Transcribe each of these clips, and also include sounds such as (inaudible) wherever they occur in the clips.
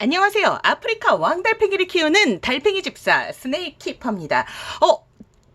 안녕하세요. 아프리카 왕달팽이를 키우는 달팽이 집사 스네이키퍼입니다. 어,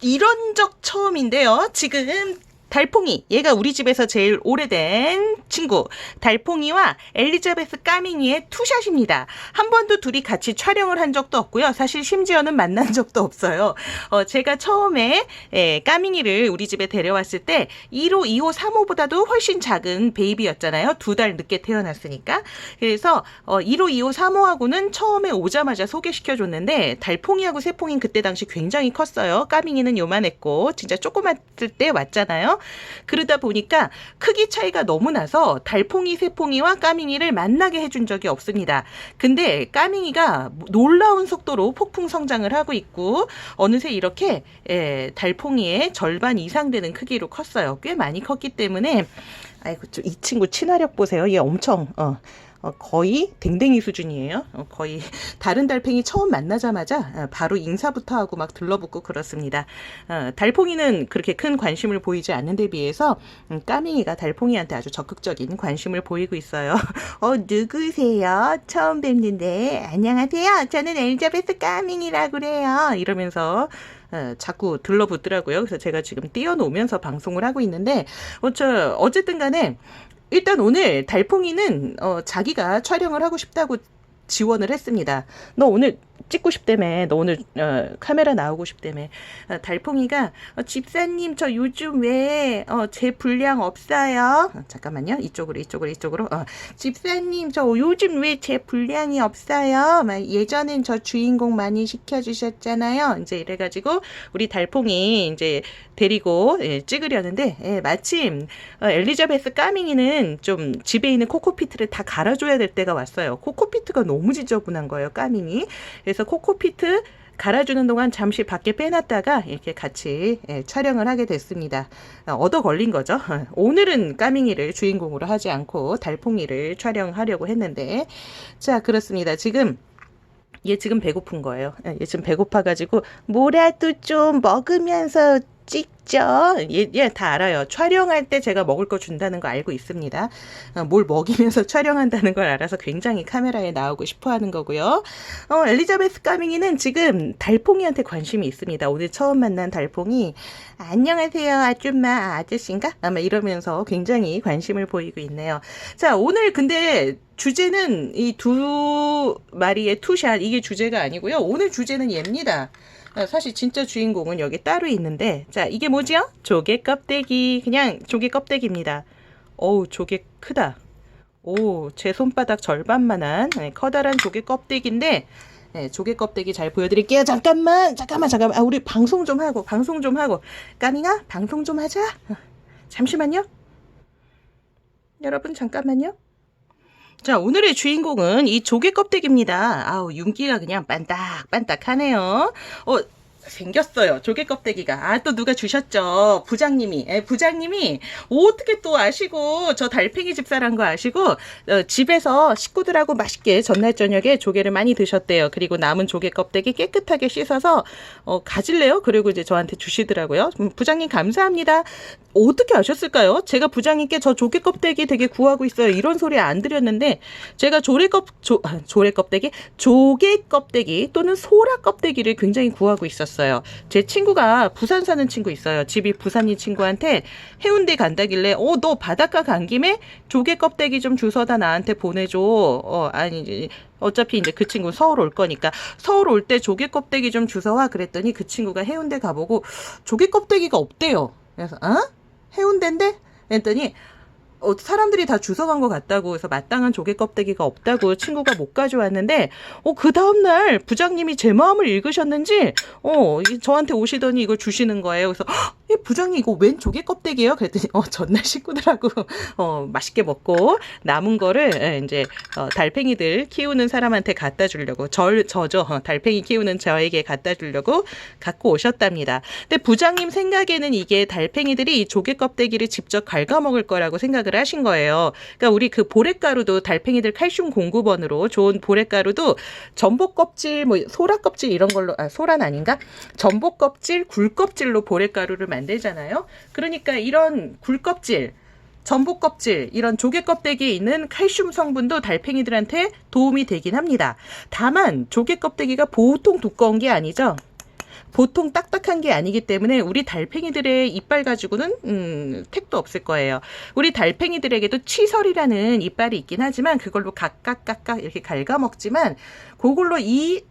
이런 적 처음인데요. 지금 달팽이, 얘가 우리 집에서 제일 오래된 친구, 달팽이와 엘리자베스 까밍이의 투샷입니다. 한 번도 둘이 같이 촬영을 한 적도 없고요. 사실 심지어는 만난 (laughs) 적도 없어요. 어, 제가 처음에 예, 까밍이를 우리 집에 데려왔을 때 1호, 2호, 3호보다도 훨씬 작은 베이비였잖아요. 두 달 늦게 태어났으니까. 그래서 어, 1호, 2호, 3호하고는 처음에 오자마자 소개시켜줬는데 달팽이하고 새팽이는 그때 당시 굉장히 컸어요. 까밍이는 요만했고 진짜 조그맣을 때 왔잖아요. 그러다 보니까 크기 차이가 너무 나서 달팽이, 새팽이와 까밍이를 만나게 해준 적이 없습니다. 근데 까밍이가 놀라운 속도로 폭풍 성장을 하고 있고 어느새 이렇게 예, 달팽이의 절반 이상 되는 크기로 컸어요. 꽤 많이 컸기 때문에 아이고 좀이 친구 친화력 보세요. 얘 엄청 어, 어, 거의 댕댕이 수준이에요. 어, 거의 다른 달팽이 처음 만나자마자 어, 바로 인사부터 하고 막 들러붙고 그렇습니다. 어, 달팽이는 그렇게 큰 관심을 보이지 않는 데 비해서 음, 까밍이가 달팽이한테 아주 적극적인 관심을 보이고 있어요. (laughs) 어 누구세요? 처음 뵙는데 안녕하세요. 저는 엘자베스 까밍이라고 그래요. 이러면서 어, 자꾸 들러붙더라고요. 그래서 제가 지금 띄워놓으면서 방송을 하고 있는데, 어, 저, 어쨌든 간에, 일단 오늘 달팽이는, 어, 자기가 촬영을 하고 싶다고 지원을 했습니다. 너 오늘 찍고 싶다며, 너 오늘, 어, 카메라 나오고 싶다며. 어, 달팽이가, 어, 집사님, 저 요즘 왜, 어, 제 분량 없어요? 어, 잠깐만요. 이쪽으로, 이쪽으로, 이쪽으로. 어, 집사님, 저 요즘 왜 제 분량이 없어요? 막 예전엔 저 주인공 많이 시켜주셨잖아요. 이제 이래가지고 우리 달팽이 이제 데리고 예, 찍으려는데 예, 마침 어, 엘리자베스 까밍이는 좀 집에 있는 코코피트를 다 갈아줘야 될 때가 왔어요. 코코피트가 너무 지저분한 거예요, 까밍이. 그래서 코코피트 갈아주는 동안 잠시 밖에 빼놨다가 이렇게 같이 예, 촬영을 하게 됐습니다. 어, 얻어 걸린 거죠. (laughs) 오늘은 까밍이를 주인공으로 하지 않고 달팽이를 촬영하려고 했는데 자 그렇습니다. 지금 얘 지금 배고픈 거예요. 예, 얘 지금 배고파가지고 뭐라도 좀 먹으면서 찍죠. 얘, 얘다 알아요. 촬영할 때 제가 먹을 거 준다는 거 알고 있습니다. 어, 뭘 먹이면서 (laughs) 촬영한다는 걸 알아서 굉장히 카메라에 나오고 싶어 하는 거고요. 어, 엘리자베스 까밍이는 지금 달팽이한테 관심이 있습니다. 오늘 처음 만난 달팽이. 안녕하세요, 아줌마, 아저씨인가? 아마 이러면서 굉장히 관심을 보이고 있네요. 자, 오늘 근데 주제는 이 두 마리의 투샷, 이게 주제가 아니고요. 오늘 주제는 얘입니다. 아, 사실 진짜 주인공은 여기 따로 있는데, 자, 이게 뭐지요? 조개 껍데기. 그냥 조개 껍데기입니다. 어우, 조개 크다. 오, 제 손바닥 절반만한 네, 커다란 조개 껍데기인데, 네, 조개 껍데기 잘 보여드릴게요. 잠깐만, 잠깐만, 잠깐만. 아, 우리 방송 좀 하고, 방송 좀 하고. 까밍아, 방송 좀 하자. 어, 잠시만요. 여러분, 잠깐만요. 자, 오늘의 주인공은 이 조개 껍데기입니다. 아우, 윤기가 그냥 반딱반딱하네요. 어, 생겼어요. 조개 껍데기가. 아, 또 누가 주셨죠. 부장님이. 예, 부장님이 어떻게 또 아시고, 저 달팽이 집사란 거 아시고, 어, 집에서 식구들하고 맛있게 전날 저녁에 조개를 많이 드셨대요. 그리고 남은 조개 껍데기 깨끗하게 씻어서, 어, 가질래요? 그리고 이제 저한테 주시더라고요. 음, 부장님 감사합니다. 어떻게 아셨을까요? 제가 부장님께 저 조개 껍데기 되게 구하고 있어요. 이런 소리 안 드렸는데, 제가 조개 껍, 조, 아, 조개 껍데기? 조개 껍데기 또는 소라 껍데기를 굉장히 구하고 있었어요. 제 친구가 부산 사는 친구 있어요. 집이 부산인 친구한테 해운대 간다길래, 어, 너 바닷가 간 김에 조개 껍데기 좀 주워다 나한테 보내줘. 어, 아니, 어차피 이제 그 친구 서울 올 거니까 서울 올 때 조개 껍데기 좀 주워와 그랬더니 그 친구가 해운대 가보고 조개 껍데기가 없대요. 그래서, 어? 해운대인데? 그랬더니, 어, 사람들이 다 주워간 것 같다고 해서 마땅한 조개 껍데기가 없다고 친구가 못 가져왔는데 어, 그 다음날 부장님이 제 마음을 읽으셨는지 어, 이- 저한테 오시더니 이걸 주시는 거예요. 그래서 "헉, 이 부장님 이거 웬 조개 껍데기예요? 그랬더니 어, 전날 식구들하고 어, 맛있게 먹고 남은 거를 예, 이제 어, 달팽이들 키우는 사람한테 갖다 주려고 절 저죠. 어, 달팽이 키우는 저에게 갖다 주려고 갖고 오셨답니다. 근데 부장님 생각에는 이게 달팽이들이 이 조개 껍데기를 직접 갉아먹을 거라고 생각을 하신 거예요. 그러니까 우리 그 보레가루도 달팽이들 칼슘 공급원으로 좋은 보레가루도 전복 껍질, 뭐 소라 껍질 이런 걸로 아 소란 아닌가? 전복 껍질, 굴 껍질로 보레가루를 만들잖아요. 그러니까 이런 굴 껍질 전복 껍질, 이런 조개 껍데기에 있는 칼슘 성분도 달팽이들한테 도움이 되긴 합니다. 다만 조개 껍데기가 보통 두꺼운 게 아니죠. 보통 딱딱한 게 아니기 때문에 우리 달팽이들의 이빨 가지고는 음, 택도 없을 거예요. 우리 달팽이들에게도 치설이라는 이빨이 있긴 하지만 그걸로 각각각각 이렇게 갉아먹지만 그걸로 이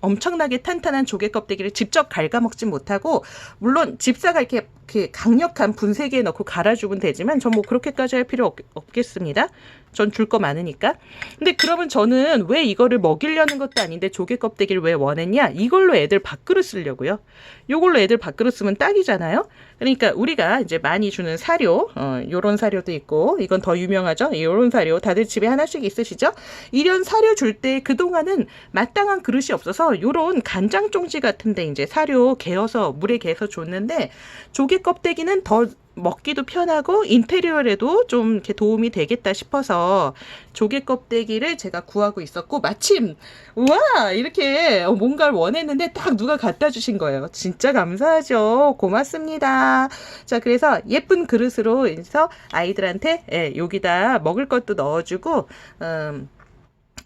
엄청나게 탄탄한 조개 껍데기를 직접 갉아먹진 못하고 물론 집사가 이렇게 그 강력한 분쇄기에 넣고 갈아주면 되지만 전 뭐 그렇게까지 할 필요 없, 없겠습니다. 전 줄 거 많으니까. 근데 그러면 저는 왜 이거를 먹이려는 것도 아닌데 조개 껍데기를 왜 원했냐? 이걸로 애들 밥그릇 쓰려고요. 요걸로 애들 밥그릇 쓰면 딱이잖아요. 그러니까 우리가 이제 많이 주는 사료, 어, 요런 사료도 있고, 이건 더 유명하죠? 요런 사료, 다들 집에 하나씩 있으시죠? 이런 사료 줄 때 그동안은 마땅한 그릇이 없어서 요런 간장 종지 같은데 이제 사료 개어서, 물에 개어서 줬는데, 조개 껍데기는 더 먹기도 편하고 인테리어에도 좀 이렇게 도움이 되겠다 싶어서 조개 껍데기를 제가 구하고 있었고 마침 우와 이렇게 뭔가를 원했는데 딱 누가 갖다 주신 거예요. 진짜 감사하죠. 고맙습니다. 자 그래서 예쁜 그릇으로 해서 아이들한테 예, 여기다 먹을 것도 넣어주고 음,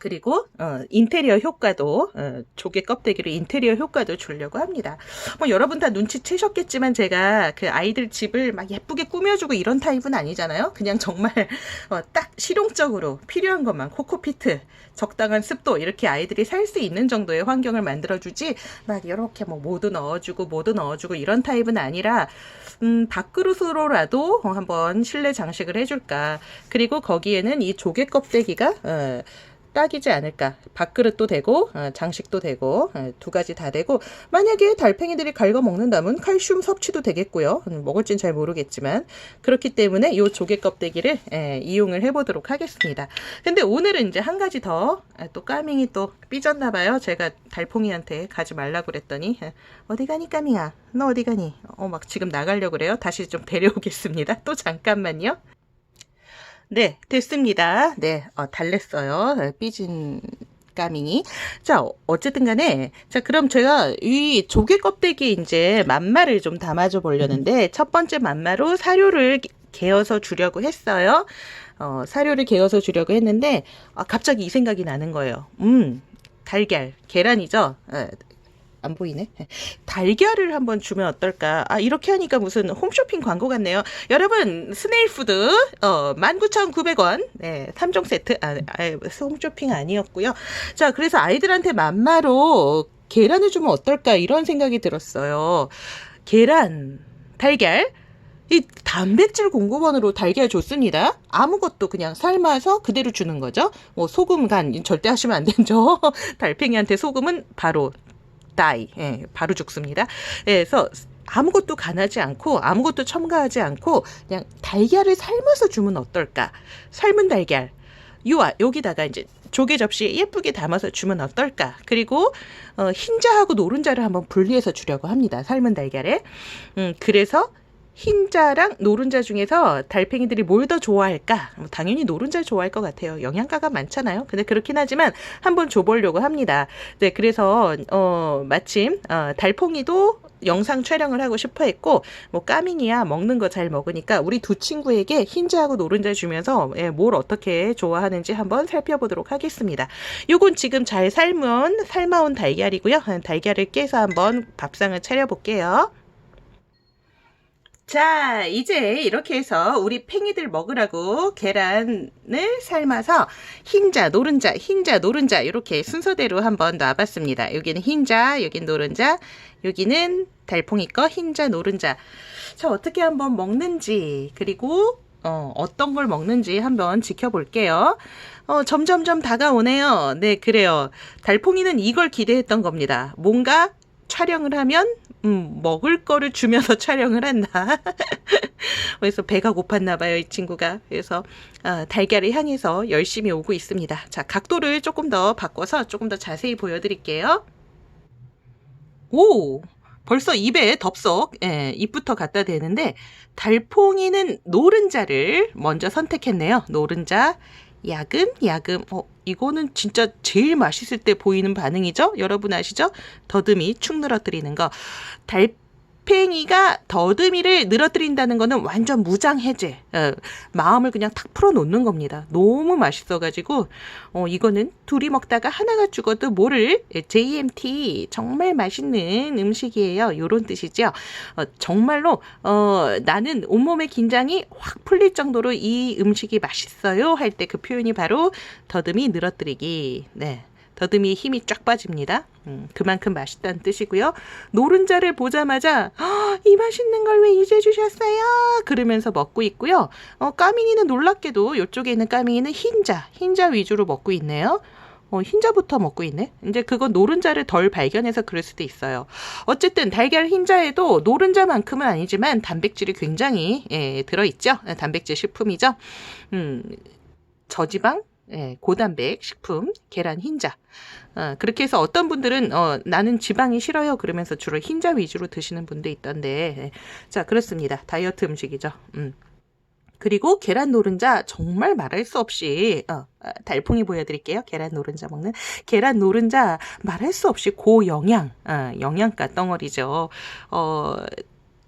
그리고 어, 인테리어 효과도 어, 조개 껍데기로 인테리어 효과도 주려고 합니다. 뭐 여러분 다 눈치채셨겠지만 제가 그 아이들 집을 막 예쁘게 꾸며주고 이런 타입은 아니잖아요. 그냥 정말 어, 딱 실용적으로 필요한 것만 코코피트 적당한 습도 이렇게 아이들이 살 수 있는 정도의 환경을 만들어주지 막 이렇게 뭐 모두 넣어주고 모두 넣어주고 이런 타입은 아니라 음, 밥그릇으로라도 한번 실내 장식을 해줄까. 그리고 거기에는 이 조개 껍데기가 어, 딱이지 않을까. 밥그릇도 되고 어, 장식도 되고 어, 두 가지 다 되고 만약에 달팽이들이 갉아 먹는다면 칼슘 섭취도 되겠고요. 음, 먹을진 잘 모르겠지만 그렇기 때문에 이 조개 껍데기를 예, 이용을 해보도록 하겠습니다. 근데 오늘은 이제 한 가지 더 또 까밍이 또 삐졌나 봐요. 제가 달팽이한테 가지 말라고 그랬더니 예, 어디 가니 까밍아? 너 어디 가니? 어 막 지금 나가려고 그래요. 다시 좀 데려오겠습니다. 또 잠깐만요. 네, 됐습니다. 네, 어, 달랬어요. 네, 삐진 까밍이. 자, 어쨌든 간에. 자, 그럼 제가 이 조개 껍데기 이제 만마를 좀 담아줘 보려는데, 첫 번째 만마로 사료를 개어서 주려고 했어요. 어, 사료를 개어서 주려고 했는데, 아, 갑자기 이 생각이 나는 거예요. 음, 달걀, 계란이죠? 예, 안 보이네. (laughs) 달걀을 한번 주면 어떨까? 아, 이렇게 하니까 무슨 홈쇼핑 광고 같네요. 여러분, 스네일푸드, 어, 19,900원. 네, 3종 세트. 아, 아, 홈쇼핑 아니었고요. 자, 그래서 아이들한테 만마로 계란을 주면 어떨까? 이런 생각이 들었어요. 계란, 달걀. 이 단백질 공급원으로 달걀 줬습니다. 아무것도 그냥 삶아서 그대로 주는 거죠. 뭐 소금 간 절대 하시면 안 되죠. (laughs) 달팽이한테 소금은 바로 다이. 예, 바로 죽습니다. 예, 그래서 아무것도 간하지 않고 아무것도 첨가하지 않고 그냥 달걀을 삶아서 주면 어떨까? 삶은 달걀. 요 여기다가 이제 조개 접시에 예쁘게 담아서 주면 어떨까? 그리고 어, 흰자하고 노른자를 한번 분리해서 주려고 합니다. 삶은 달걀에. 음, 그래서 흰자랑 노른자 중에서 달팽이들이 뭘 더 좋아할까? 뭐 당연히 노른자 좋아할 것 같아요. 영양가가 많잖아요. 근데 그렇긴 하지만 한번 줘보려고 합니다. 네, 그래서 어, 마침 어, 달팽이도 영상 촬영을 하고 싶어 했고 뭐 까밍이야 먹는 거 잘 먹으니까 우리 두 친구에게 흰자하고 노른자 주면서 예, 뭘 어떻게 좋아하는지 한번 살펴보도록 하겠습니다. 요건 지금 잘 삶은 삶아온 달걀이고요. 달걀을 깨서 한번 밥상을 차려볼게요. 자, 이제 이렇게 해서 우리 팽이들 먹으라고 계란을 삶아서 흰자, 노른자, 흰자, 노른자 이렇게 순서대로 한번 놔봤습니다. 여기는 흰자, 여기는 노른자, 여기는 달팽이 거 흰자, 노른자. 자, 어떻게 한번 먹는지 그리고 어, 어떤 걸 먹는지 한번 지켜볼게요. 어, 점점점 다가오네요. 네, 그래요. 달팽이는 이걸 기대했던 겁니다. 뭔가 촬영을 하면 음, 먹을 거를 주면서 (laughs) 촬영을 한다. (laughs) 그래서 배가 고팠나 봐요, 이 친구가. 그래서 어, 달걀을 향해서 열심히 오고 있습니다. 자, 각도를 조금 더 바꿔서 조금 더 자세히 보여드릴게요. 오! 벌써 입에 덥석, 예, 입부터 갖다 대는데, 달팽이는 노른자를 먼저 선택했네요. 노른자, 야금, 야금. 어, 이거는 진짜 제일 맛있을 때 보이는 반응이죠? 여러분 아시죠? 더듬이 축 늘어뜨리는 거. 달, 달 팽이가 더듬이를 늘어뜨린다는 거는 완전 무장 해제. 어, 마음을 그냥 탁 풀어놓는 겁니다. 너무 맛있어가지고 어, 이거는 둘이 먹다가 하나가 죽어도 모를 JMT 정말 맛있는 음식이에요. 요런 뜻이죠. 어, 정말로 어, 나는 온몸의 긴장이 확 풀릴 정도로 이 음식이 맛있어요 할 때 그 표현이 바로 더듬이 늘어뜨리기. 네. 더듬이의 힘이 쫙 빠집니다. 음, 그만큼 맛있다는 뜻이고요. 노른자를 보자마자 "아, 이 맛있는 걸 왜 이제 주셨어요? 그러면서 먹고 있고요. 어, 까밍이는 놀랍게도 이쪽에 있는 까밍이는 흰자, 흰자 위주로 먹고 있네요. 어, 흰자부터 먹고 있네. 이제 그건 노른자를 덜 발견해서 그럴 수도 있어요. 어쨌든 달걀 흰자에도 노른자만큼은 아니지만 단백질이 굉장히 예, 들어있죠. 예, 단백질 식품이죠. 음, 저지방, 예, 고단백 식품, 계란 흰자. 어, 그렇게 해서 어떤 분들은 어, 나는 지방이 싫어요 그러면서 주로 흰자 위주로 드시는 분도 있던데 예. 자 그렇습니다 다이어트 음식이죠 음. 그리고 계란 노른자 정말 말할 수 없이 어, 아, 달풍이 보여드릴게요 계란 노른자 먹는 계란 노른자 말할 수 없이 고영양 어, 영양가 덩어리죠 어,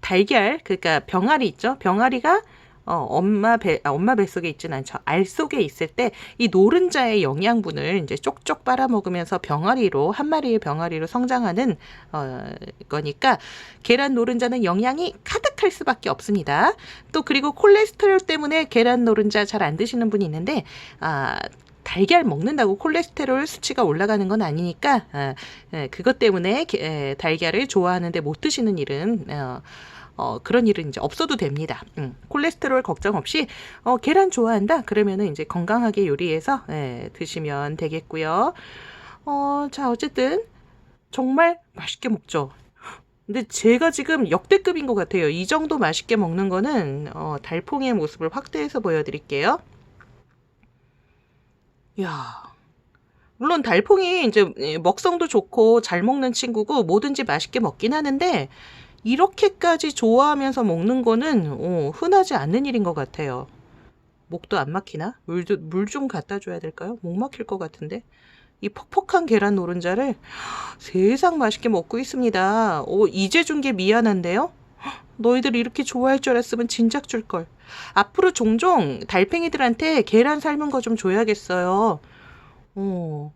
달걀 그러니까 병아리 있죠 병아리가 어, 엄마 배, 아, 엄마 뱃속에 있진 않죠. 알 속에 있을 때 이 노른자의 영양분을 이제 쪽쪽 빨아먹으면서 병아리로, 한 마리의 병아리로 성장하는, 어, 거니까 계란 노른자는 영양이 가득할 수밖에 없습니다. 또 그리고 콜레스테롤 때문에 계란 노른자 잘 안 드시는 분이 있는데, 아, 달걀 먹는다고 콜레스테롤 수치가 올라가는 건 아니니까, 아, 예, 그것 때문에 게- 에, 달걀을 좋아하는데 못 드시는 일은, 어, 어, 그런 일은 이제 없어도 됩니다. 음, 콜레스테롤 걱정 없이 어, 계란 좋아한다 그러면은 이제 건강하게 요리해서 예, 드시면 되겠고요. 어, 자 어쨌든 정말 맛있게 먹죠. 근데 제가 지금 역대급인 것 같아요. 이 정도 맛있게 먹는 거는 어, 달팽이의 모습을 확대해서 보여드릴게요. 야, 물론 달팽이 이제 예, 먹성도 좋고 잘 먹는 친구고 뭐든지 맛있게 먹긴 하는데 이렇게까지 좋아하면서 먹는 거는 어, 흔하지 않는 일인 것 같아요. 목도 안 막히나? 물 좀 갖다 줘야 될까요? 목 막힐 것 같은데. 이 퍽퍽한 계란 노른자를 세상 맛있게 먹고 있습니다. 오, 이제 준 게 미안한데요? 너희들 이렇게 좋아할 줄 알았으면 진작 줄 걸. 앞으로 종종 달팽이들한테 계란 삶은 거 좀 줘야겠어요. 어,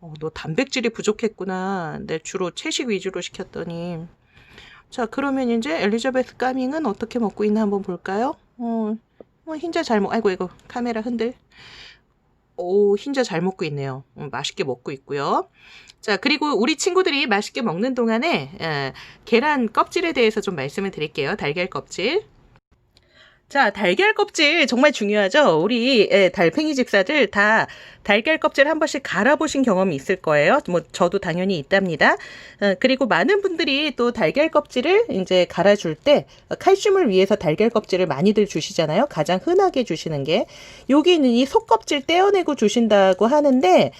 어, 너 단백질이 부족했구나. 내 주로 채식 위주로 시켰더니. 자, 그러면 이제 엘리자베스 까밍은 어떻게 먹고 있나 한번 볼까요? 어, 어, 흰자 잘 먹, 아이고, 이거 카메라 흔들. 오, 흰자 잘 먹고 있네요. 음, 맛있게 먹고 있고요. 자, 그리고 우리 친구들이 맛있게 먹는 동안에 에, 계란 껍질에 대해서 좀 말씀을 드릴게요. 달걀 껍질. 자, 달걀 껍질 정말 중요하죠. 우리 예, 달팽이 집사들 다 달걀 껍질 한 번씩 갈아보신 경험이 있을 거예요. 뭐 저도 당연히 있답니다. 어, 그리고 많은 분들이 또 달걀 껍질을 이제 갈아줄 때 어, 칼슘을 위해서 달걀 껍질을 많이들 주시잖아요. 가장 흔하게 주시는 게 여기 있는 이 속껍질 떼어내고 주신다고 하는데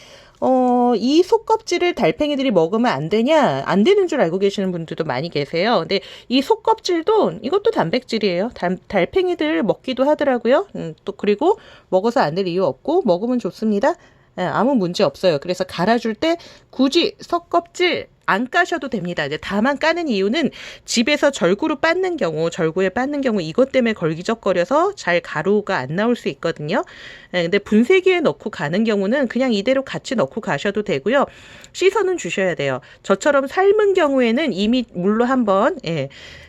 어, 이 속껍질을 달팽이들이 먹으면 안 되냐? 안 되는 줄 알고 계시는 분들도 많이 계세요. 근데 이 속껍질도 이것도 단백질이에요. 달, 달팽이들 먹기도 하더라고요. 음, 또 그리고 먹어서 안 될 이유 없고 먹으면 좋습니다. 예, 아무 문제 없어요. 그래서 갈아줄 때 굳이 속껍질 안 까셔도 됩니다. 이제 다만 까는 이유는 집에서 절구로 빻는 경우, 절구에 빻는 경우 이것 때문에 걸기적거려서 잘 가루가 안 나올 수 있거든요. 예, 근데 분쇄기에 넣고 가는 경우는 그냥 이대로 같이 넣고 가셔도 되고요. 씻어는 주셔야 돼요. 저처럼 삶은 경우에는 이미 물로 한번 예,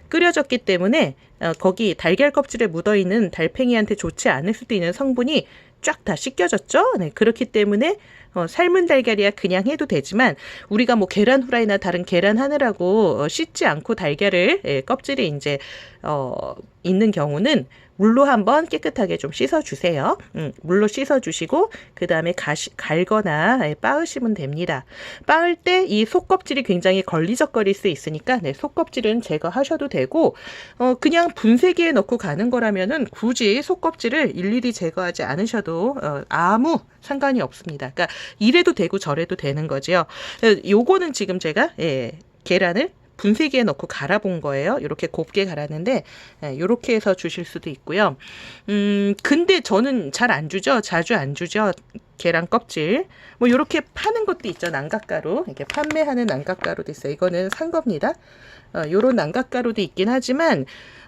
끓여졌기 때문에 어, 거기 달걀 껍질에 묻어 있는 달팽이한테 좋지 않을 수도 있는 성분이 쫙 다 씻겨졌죠. 네, 그렇기 때문에 어, 삶은 달걀이야 그냥 해도 되지만 우리가 뭐 계란 후라이나 다른 계란 하느라고 어, 씻지 않고 달걀을 예, 껍질에 이제 어, 있는 경우는 물로 한번 깨끗하게 좀 씻어 주세요. 음, 물로 씻어 주시고 그 다음에 갈거나 예, 빻으시면 됩니다. 빻을 때 이 속껍질이 굉장히 걸리적거릴 수 있으니까 네, 속껍질은 제거하셔도 되고 어, 그냥 분쇄기에 넣고 가는 거라면은 굳이 속껍질을 일일이 제거하지 않으셔도 어, 아무 상관이 없습니다. 그러니까 이래도 되고 저래도 되는 거죠. 어, 요거는 지금 제가 예, 계란을 분쇄기에 넣고 갈아본 거예요. 이렇게 곱게 갈았는데 이렇게 해서 주실 수도 있고요. 음, 근데 저는 잘 안 주죠. 자주 안 주죠. 계란 껍질. 뭐 요렇게 파는 것도 있죠. 난각가루. 이렇게 판매하는 난각가루도 있어요. 이거는 산 겁니다. 어, 요런 난각가루도 있긴 하지만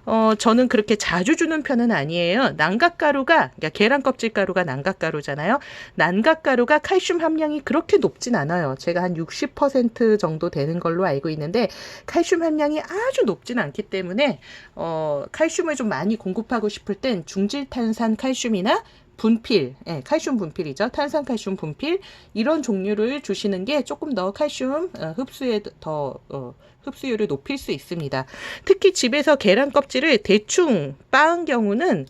어, 저는 그렇게 자주 주는 편은 아니에요. 난각가루가, 그러니까 계란 껍질 가루가 난각가루잖아요. 난각가루가 칼슘 함량이 그렇게 높진 않아요. 제가 한 60% 정도 되는 걸로 알고 있는데, 칼슘 함량이 아주 높진 않기 때문에, 어, 칼슘을 좀 많이 공급하고 싶을 땐 중질탄산 칼슘이나 분필, 예, 칼슘 분필이죠. 탄산 칼슘 분필, 이런 종류를 주시는 게 조금 더 칼슘 어, 흡수에 더, 어, 흡수율을 높일 수 있습니다. 특히 집에서 계란 껍질을 대충 빻은 경우는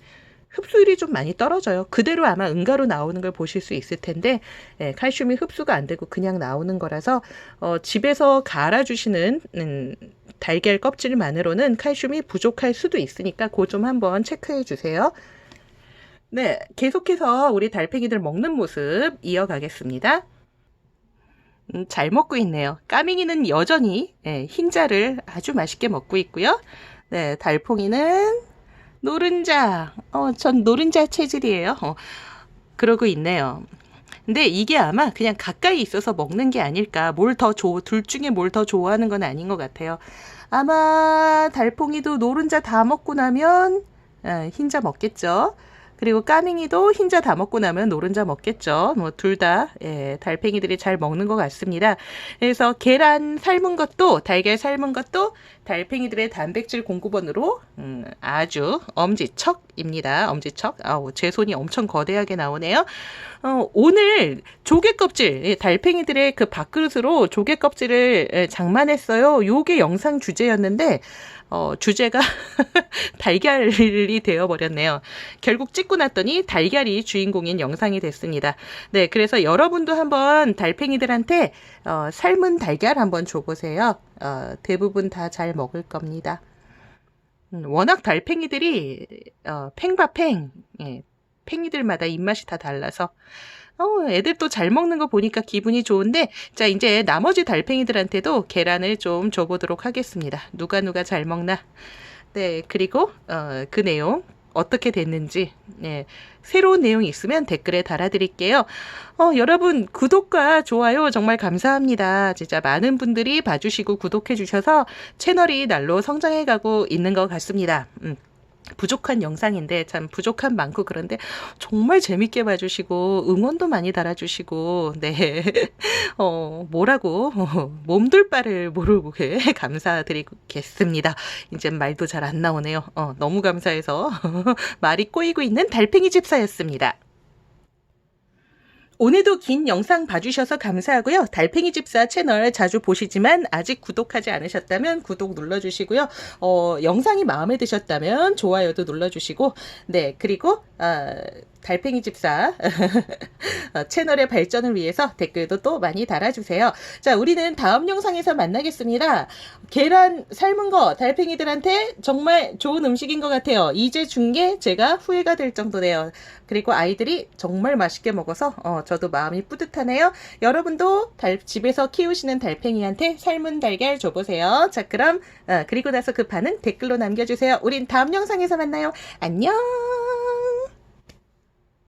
흡수율이 좀 많이 떨어져요. 그대로 아마 응가로 나오는 걸 보실 수 있을 텐데 예, 칼슘이 흡수가 안 되고 그냥 나오는 거라서 어, 집에서 갈아주시는 음, 달걀 껍질만으로는 칼슘이 부족할 수도 있으니까 그 좀 한번 체크해 주세요. 네, 계속해서 우리 달팽이들 먹는 모습 이어가겠습니다. 음, 잘 먹고 있네요. 까밍이는 여전히 예, 흰자를 아주 맛있게 먹고 있고요. 네, 달팽이는 노른자. 어, 전 노른자 체질이에요. 어, 그러고 있네요. 근데 이게 아마 그냥 가까이 있어서 먹는 게 아닐까. 뭘 더 좋, 둘 중에 뭘 더 좋아하는 건 아닌 것 같아요. 아마 달팽이도 노른자 다 먹고 나면 어, 흰자 먹겠죠. 그리고 까밍이도 흰자 다 먹고 나면 노른자 먹겠죠. 뭐 둘 다 예, 달팽이들이 잘 먹는 것 같습니다. 그래서 계란 삶은 것도 달걀 삶은 것도 달팽이들의 단백질 공급원으로 음, 아주 엄지척입니다. 엄지척. 아우 제 손이 엄청 거대하게 나오네요. 어, 오늘 조개 껍질 예, 달팽이들의 그 밥그릇으로 조개 껍질을 예, 장만했어요. 요게 영상 주제였는데 어, 주제가 (laughs) 달걀이 되어버렸네요. 결국 찍고 났더니 달걀이 주인공인 영상이 됐습니다. 네, 그래서 여러분도 한번 달팽이들한테 어, 삶은 달걀 한번 줘보세요. 어, 대부분 다 잘 먹을 겁니다. 음, 워낙 달팽이들이 어, 팽바팽, 예, 팽이들마다 입맛이 다 달라서 어, 애들 또 잘 먹는 거 보니까 기분이 좋은데, 자, 이제 나머지 달팽이들한테도 계란을 좀 줘보도록 하겠습니다. 누가 누가 잘 먹나. 네, 그리고, 어, 그 내용, 어떻게 됐는지, 네, 새로운 내용이 있으면 댓글에 달아드릴게요. 어, 여러분, 구독과 좋아요 정말 감사합니다. 진짜 많은 분들이 봐주시고 구독해 주셔서 채널이 날로 성장해가고 있는 것 같습니다. 음. 부족한 영상인데 참 부족한 많고 그런데 정말 재밌게 봐주시고 응원도 많이 달아주시고 네 (laughs) 어, 뭐라고 어, (laughs) 몸둘 바를 모르고 (laughs) 감사드리겠습니다. 이제 말도 잘 안 나오네요. 어, 너무 감사해서 말이 꼬이고 있는 달팽이 집사였습니다. 오늘도 긴 영상 봐주셔서 감사하고요. 달팽이 집사 채널 자주 보시지만 아직 구독하지 않으셨다면 구독 눌러주시고요. 어, 영상이 마음에 드셨다면 좋아요도 눌러주시고, 네, 그리고, 아, 달팽이 집사 (laughs) 어, 채널의 발전을 위해서 댓글도 또 많이 달아주세요. 자, 우리는 다음 영상에서 만나겠습니다. 계란 삶은 거 달팽이들한테 정말 좋은 음식인 것 같아요. 이제 준 게 제가 후회가 될 정도네요. 그리고 아이들이 정말 맛있게 먹어서 어, 저도 마음이 뿌듯하네요. 여러분도 달, 집에서 키우시는 달팽이한테 삶은 달걀 줘보세요. 자, 그럼 어, 그리고 나서 그 반응 댓글로 남겨주세요. 우린 다음 영상에서 만나요. 안녕.